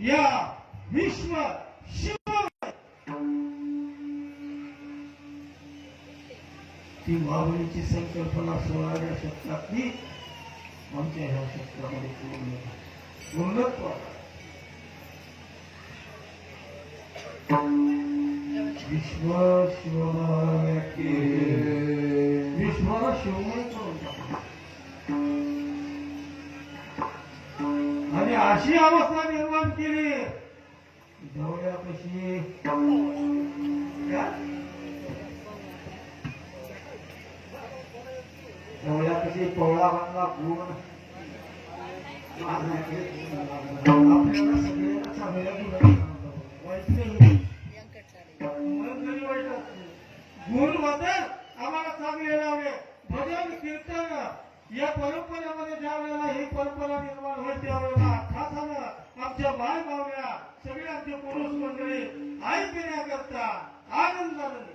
या विश्व शिव ती माऊलीची संकल्पना सोळाव्या शतकातली आमच्या ह्या शतकामध्ये पूर्ण पूर्णत्व विश्व शिवराया विश्वाला शिवमय करून आणि अशी अवस्था निर्माण केली पवळा बांधला गुण आपल्याला सगळ्यांना चांगल्या वाईट नाही. गुण आम्हाला चांगले लावले. भजन कीर्तन या परंपरेमध्ये ज्या वेळेला ही परंपरा निर्माण होईल त्यावेळेला आमच्या बाय बावल्या सगळे आमचे पुरुष मंडळी ऐकण्याकरता आनंदानं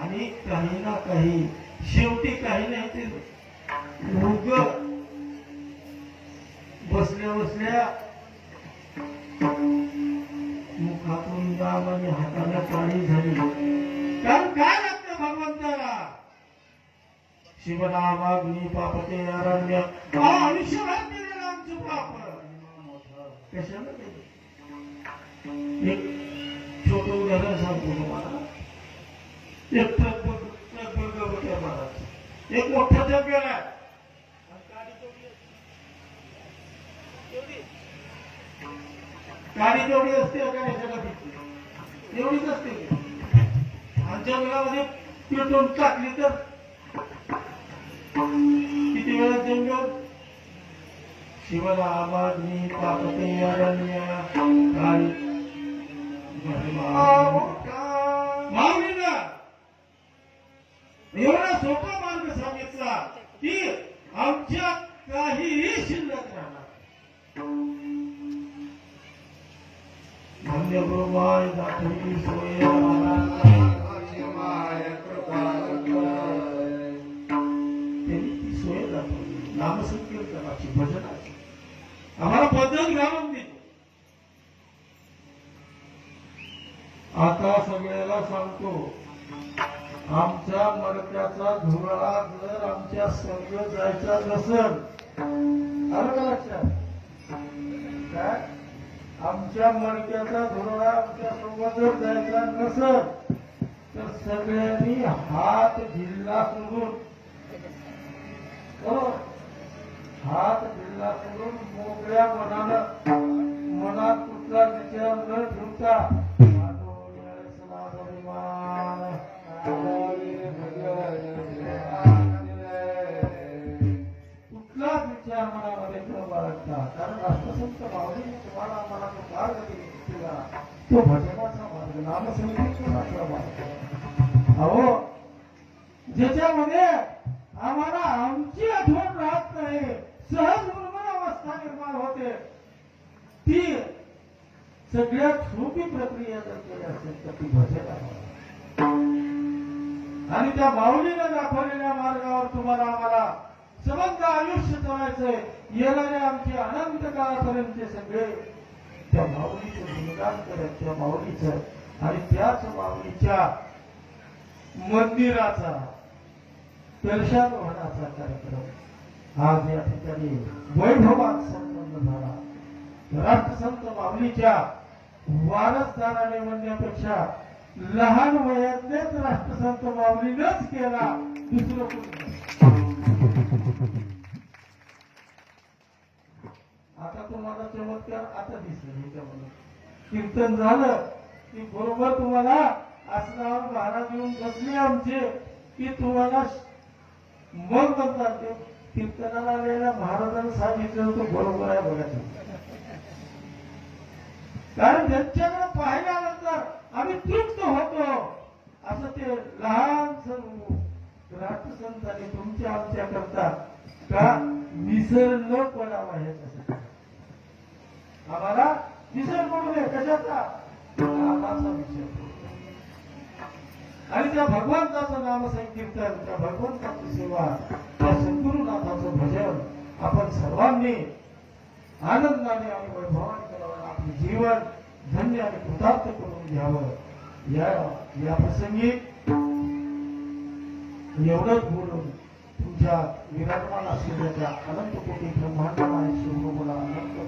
आणि काही ना काही शेवटी काही नाही ते उग बसल्या बसल्या मुखातून राम आणि हाताला पाणी झाली. कारण काय लागतं भगवंताला? शिवनामाग्नी पापते अरण्य. हा आयुष्यभर केलेलं कशाला एक उदाहरण सांगतो तुम्हाला एक ट्रक ट्रक होत्या महाराज एक मोठा जग गाडी जेवढी असते का याच्यामध्ये एवढीच असते आमच्या मुलामध्ये पेट्रोल टाकली तर किती वेळा जंगल शिवला आबादनी पापते अरण्य. माऊलीनं एवढा सोपा मार्ग सांगितला की आमच्या काहीही शिल्लक राहणार धन्य हो गुरुमाय दाखवली सोय. आता सगळ्याला सांगतो आमच्या मडक्याचा धुराळा जर आमच्या स्वर्ग जायचा नसल. आलं का लक्षात? काय? आमच्या मडक्याचा धुराळा आमच्यासोबत जर जायचा नसल तर सगळ्यांनी हात ढिल्ला सोडून हात ढिल्ला सोडून मोकळ्या मनानं मनात कुठला विचार न ठेवता कारण राष्ट्रसंत तुम्हाला आम्हाला मार्ग दिला तो मार्ग नामसंकीर्तनाचा मार्ग अहो ज्याच्यामध्ये आम्हाला आमची आठवण राहत नाही सहज निर्मळ अवस्था निर्माण होते. ती सगळ्यात सोपी प्रक्रिया जर केली असेल तर ती भजन आणि त्या माऊलीनं दाखवलेल्या मार्गावर तुम्हाला आम्हाला समग्र आयुष्य जगायचंय येणारे आमचे अनंत काळापर्यंतचे सगळे त्या माऊलीचं गुणगान करत त्या माऊलीचं आणि त्याच माऊलीच्या मंदिराचा दर्शन कार्यक्रम. आज या ठिकाणी वैभवात संपन्न झाला. राष्ट्रसंत माऊलीच्या वारसदाराने म्हणण्यापेक्षा लहान वयातलेच राष्ट्रसंत माऊलीनच केला दुसरं आता तुम्हाला चमत्कार आता दिसले ह्याच्यामध्ये कीर्तन झालं की बरोबर तुम्हाला आसनावर महाराज येऊन बसले आमचे की तुम्हाला मन म्हणतात ते. कीर्तनाला आलेल्या महाराजांना सांगितलं तो बरोबर आहे बघायचं कारण त्यांच्याकडे पाहिल्यानंतर आम्ही तृप्त होतो. असं ते लहान राष्ट्रसंतांनी तुमच्या आमच्या करता का विसर न पडावा ह्याच्यासाठी आम्हाला विसर पडू नये कशाचा? नामाचा विचार आणि त्या भगवंताचं नाम संकीर्तन त्या भगवंताची सेवा त्या सद्गुरुनाथाचं भजन आपण सर्वांनी आनंदाने आणि वैभवाने करावं आपलं जीवन धन्य आणि कृतार्थ करून घ्यावं. या या प्रसंगी एवढंच बोलून तुमच्या विराजमान असलेल्या त्या अनंत कोटी ब्रह्मांड आणि मला अनंत